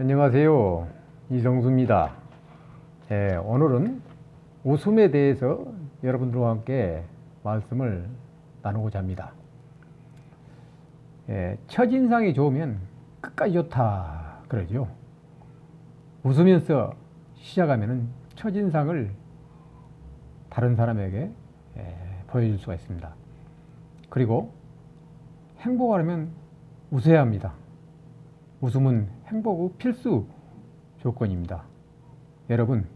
안녕하세요. 이정수입니다. 예, 오늘은 웃음에 대해서 여러분들과 함께 말씀을 나누고자 합니다. 예, 첫인상이 좋으면 끝까지 좋다 그러죠. 웃으면서 시작하면 첫인상을 다른 사람에게 예, 보여줄 수가 있습니다. 그리고 행복하려면 웃어야 합니다. 웃음은 행복 의 필수 조건입니다. 여러분,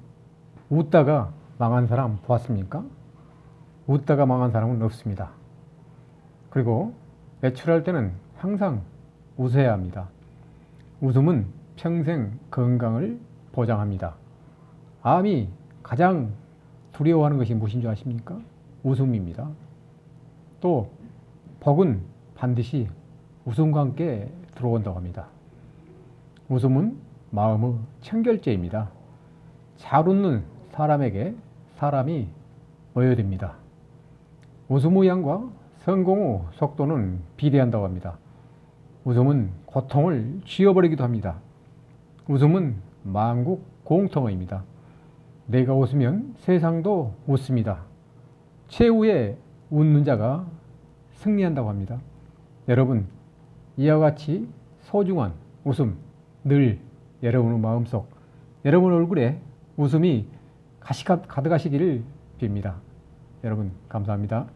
웃다가 망한 사람 보았습니까? 웃다가 망한 사람은 없습니다. 그리고 외출할 때는 항상 웃어야 합니다. 웃음은 평생 건강을 보장합니다. 암이 가장 두려워하는 것이 무엇인 줄 아십니까? 웃음입니다. 또 복은 반드시 웃음과 함께 들어온다고 합니다. 웃음은 마음의 청결제입니다. 잘 웃는 사람에게 사람이 모여듭니다. 웃음의 양과 성공의 속도는 비례한다고 합니다. 웃음은 고통을 지워버리기도 합니다. 웃음은 만국 공통어입니다. 내가 웃으면 세상도 웃습니다. 최후의 웃는 자가 승리한다고 합니다. 여러분, 이와 같이 소중한 웃음 늘 여러분의 마음속, 여러분 얼굴에 웃음이 가득하시기를 빕니다. 여러분, 감사합니다.